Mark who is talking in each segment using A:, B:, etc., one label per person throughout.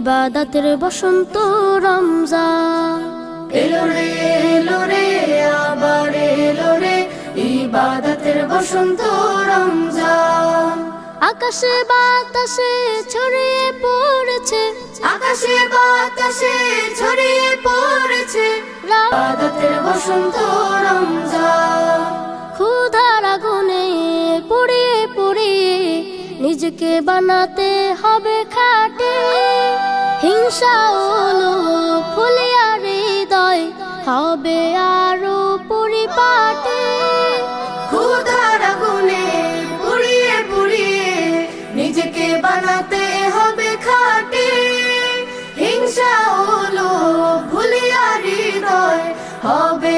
A: ইবাদতের বসন্ত রমজান।
B: এলো রে এলো রে আবার এলো রে ইবাদতের বসন্ত রমজান।
A: আকাশে বাতাসে ছড়িয়ে পড়েছে।
B: আকাশে বাতাসে ছড়িয়ে পড়েছে। ইবাদতের বসন্ত রমজান।
A: ক্ষুধার আগুনে পুড়িয়ে পুড়িয়ে নিজেকে বানাতে হবে খাটে হিংসা ওলো ফুলিয়া হৃদয় হবে আরও পরিপাটি।
B: ক্ষুধার গুনে পুড়িয়ে পুড়িয়ে নিজেকে বানাতে হবে খাটে। হিংসা হলো ভুলিয়া হৃদয় হবে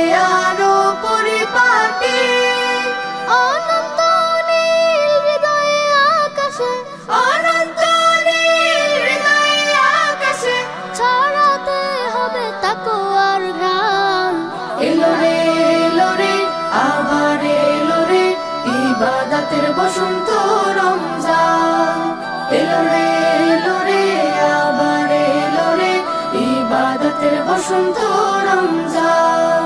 B: ইবাদতের বসন্ত রমজান। এলো রে এলো রে, আবার এলো রে, ইবাদতের বসন্ত রমজান।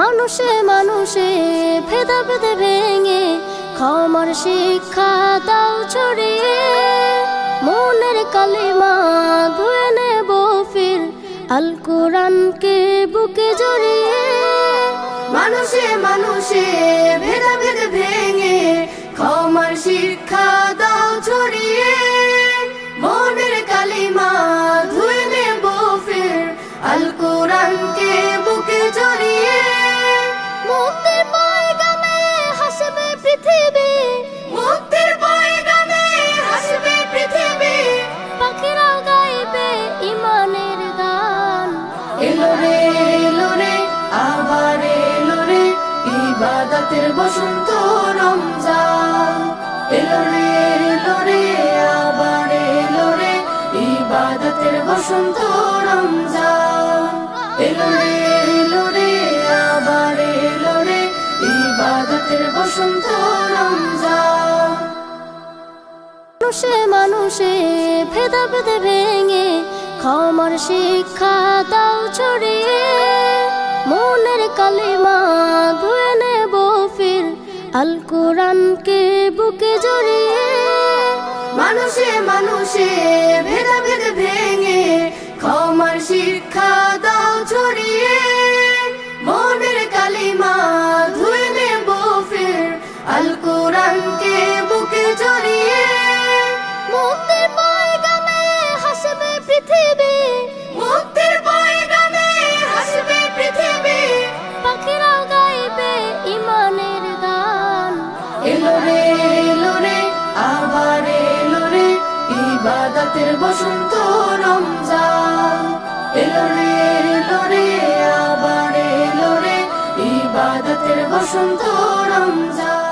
A: মানুষে মানুষে ভেদা ভেদে ভেঙে ক্ষমার শিক্ষা দাও ছড়িয়ে। মনের কালিমা ধুয়ে নেব ফির, আল কোরআনকে বুকে জড়িয়ে।
B: মানুষে মানুষে, ভেদাভেদ ভেঙে ইবাদতের বসন্ত রমজান। এলো রে এলো রে, আবার এলো রে, ইবাদতের বসন্ত রমজান। এলো রে এলো রে, আবার এলো রে, ইবাদতের বসন্ত
A: মানুষে মানুষে ভেদা ভেদে ভেঙে ক্ষমার শিক্ষা দাও ছড়িয়ে। মনের কালিমা আল কোরআনকে বুকে জড়িয়ে
B: মানুষে মানুষে ভেদাভেদ ভেঙে ইবাদতের বসন্ত রমজান। এলো রে এলো রে আবার এলো রে ইবাদতের বসন্ত রমজান।